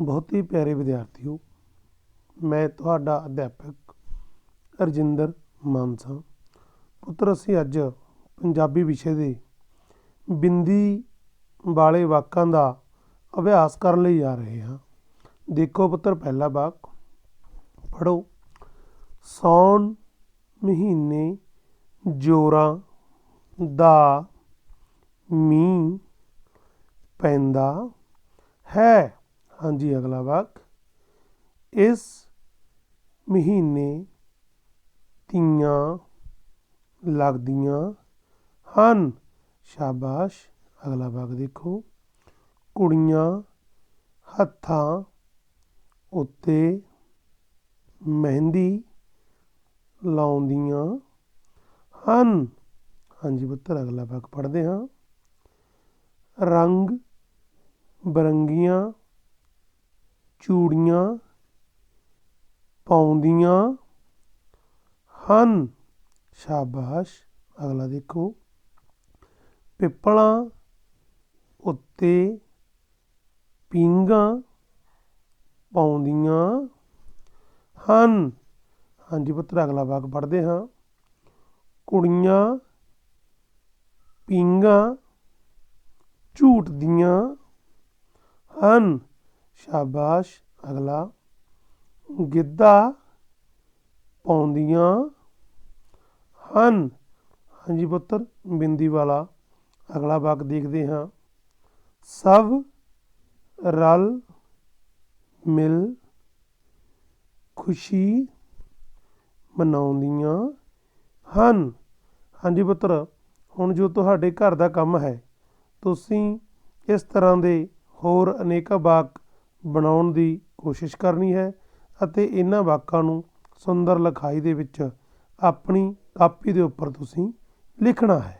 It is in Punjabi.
ਬਹੁਤ ਹੀ ਪਿਆਰੇ ਵਿਦਿਆਰਥੀਓ, ਮੈਂ ਤੁਹਾਡਾ ਅਧਿਆਪਕ ਰਜਿੰਦਰ ਮਾਨਸਾ। ਪੁੱਤਰ, ਅਸੀਂ ਅੱਜ ਪੰਜਾਬੀ ਵਿਸ਼ੇ ਦੇ ਬਿੰਦੀ ਵਾਲੇ ਵਾਕਾਂ ਦਾ ਅਭਿਆਸ ਕਰਨ ਲਈ ਜਾ ਰਹੇ ਹਾਂ। ਦੇਖੋ ਪੁੱਤਰ, ਪਹਿਲਾ ਵਾਕ ਪੜੋ ਸੌਣ ਮਹੀਨੇ ਜੋਰਾਂ ਦਾ ਮੀਂਹ ਪੈਂਦਾ ਹੈ। ਹਾਂਜੀ ਅਗਲਾ ਵਾਕ ਇਸ ਮਹੀਨੇ ਤੀਆਂ ਲੱਗਦੀਆਂ ਹਨ ਸ਼ਾਬਾਸ਼ ਅਗਲਾ ਵਾਕ ਦੇਖੋ ਕੁੜੀਆਂ ਹੱਥਾਂ ਉੱਤੇ ਮਹਿੰਦੀ ਲਾਉਂਦੀਆਂ ਹਨ ਹਾਂਜੀ ਪੁੱਤਰ ਅਗਲਾ ਵਾਕ ਪੜ੍ਹਦੇ ਹਾਂ ਰੰਗ ਬਰੰਗੀਆਂ ਚੂੜੀਆਂ ਪਾਉਂਦੀਆਂ ਹਨ। ਸ਼ਾਬਾਸ਼। ਅਗਲਾ ਦੇਖੋ। ਪਿੱਪਲਾਂ ਉੱਤੇ ਪੀਂਘਾਂ ਪਾਉਂਦੀਆਂ ਹਨ। ਹਾਂਜੀ ਪੁੱਤਰ, ਅਗਲਾ ਵਾਕ ਪੜ੍ਹਦੇ ਹਾਂ। ਕੁੜੀਆਂ ਪੀਂਘਾਂ ਝੂਟਦੀਆਂ ਹਨ। ਸ਼ਾਬਾਸ਼, ਅਗਲਾ। ਗਿੱਧਾ ਪਾਉਂਦੀਆਂ ਹਨ। ਹਾਂਜੀ ਪੁੱਤਰ, ਬਿੰਦੀ ਵਾਲਾ। ਅਗਲਾ ਵਾਕ ਦੇਖਦੇ ਹਾਂ। ਸਭ ਰਲ ਮਿਲ ਖੁਸ਼ੀ ਮਨਾਉਂਦੀਆਂ ਹਨ। ਹਾਂਜੀ ਪੁੱਤਰ, ਹੁਣ ਜੋ ਤੁਹਾਡੇ ਘਰ ਦਾ ਕੰਮ ਹੈ, ਤੁਸੀਂ ਇਸ ਤਰ੍ਹਾਂ ਦੇ ਹੋਰ ਅਨੇਕਾਂ ਵਾਕ ਬਣਾਉਣ ਦੀ ਕੋਸ਼ਿਸ਼ ਕਰਨੀ ਹੈ ਅਤੇ ਇਹਨਾਂ ਵਾਕਾਂ ਨੂੰ ਸੁੰਦਰ ਲਿਖਾਈ ਦੇ ਵਿੱਚ ਆਪਣੀ ਕਾਪੀ ਦੇ ਉੱਪਰ ਤੁਸੀਂ ਲਿਖਣਾ ਹੈ।